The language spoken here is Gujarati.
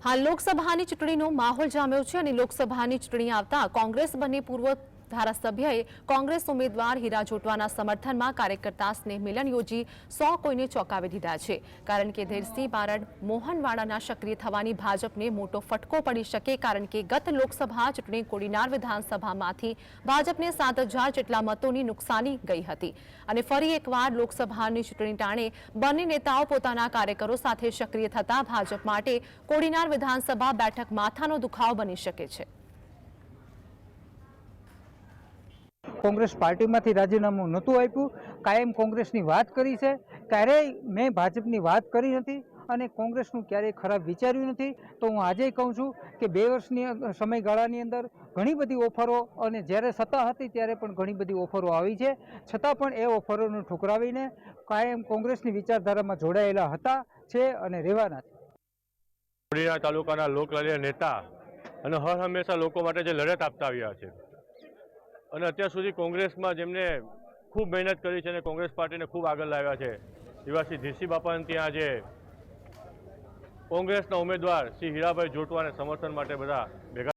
હાલ લોકસભાની ચૂંટણીનો માહોલ જામ્યો છે અને લોકસભાની ચૂંટણી આવતા કોંગ્રેસ બંને પૂર્વ ધારાસભ્યએ કોંગ્રેસ ઉમેદવાર હીરા જોટવાના સમર્થનમાં કાર્યકર્તા સ્નેહ મિલન યોજી સો કોઈને ચોંકાવી દીધા છે. કારણ કે ધીરસિંહ બારડ મોહનવાડાના સક્રિય થવાની ભાજપને મોટો ફટકો પડી શકે કારણ કે ગત લોકસભા ચૂંટણી કોડીનાર વિધાનસભામાંથી ભાજપને સાત હજાર જેટલા મતોની નુકસાની ગઈ હતી. અને ફરી એકવાર લોકસભાની ચૂંટણી ટાણે બંને નેતાઓ પોતાના કાર્યકરો સાથે સક્રિય થતા ભાજપ માટે કોડીનાર વિધાનસભા બેઠક માથાનો દુખાવ બની શકે છે. કોંગ્રેસ પાર્ટીમાંથી રાજીનામું નહોતું આપ્યું. કાયમ કોંગ્રેસની વાત કરી છે. ક્યારેય મેં ભાજપની વાત કરી નથી અને કોંગ્રેસનું ક્યારેય ખરાબ વિચાર્યું નથી. તો હું આજે કહું છું કે બે વર્ષની સમયગાળાની અંદર ઘણી બધી ઓફરો અને જ્યારે સત્તા હતી ત્યારે પણ ઘણી બધી ઓફરો આવી છે. છતાં પણ એ ઓફરોને ઠુકરાવીને કાયમ કોંગ્રેસની વિચારધારામાં જોડાયેલા હતા છે અને રહેવાના છે. તાલુકાના લોકલાલીય નેતા અને હર હંમેશા લોકો માટે જે લડત આપતા આવ્યા છે. અને અત્યાર સુધી કોંગ્રેસમાં જેમને ખૂબ મહેનત કરી છે અને કોંગ્રેસ પાર્ટીને ખૂબ આગળ લાવ્યા છે એવા શ્રી ધીરસી બાપાને ત્યાં આજે કોંગ્રેસના ઉમેદવાર શ્રી હીરાભાઈ જોટવાને સમર્થન માટે બધા ભેગા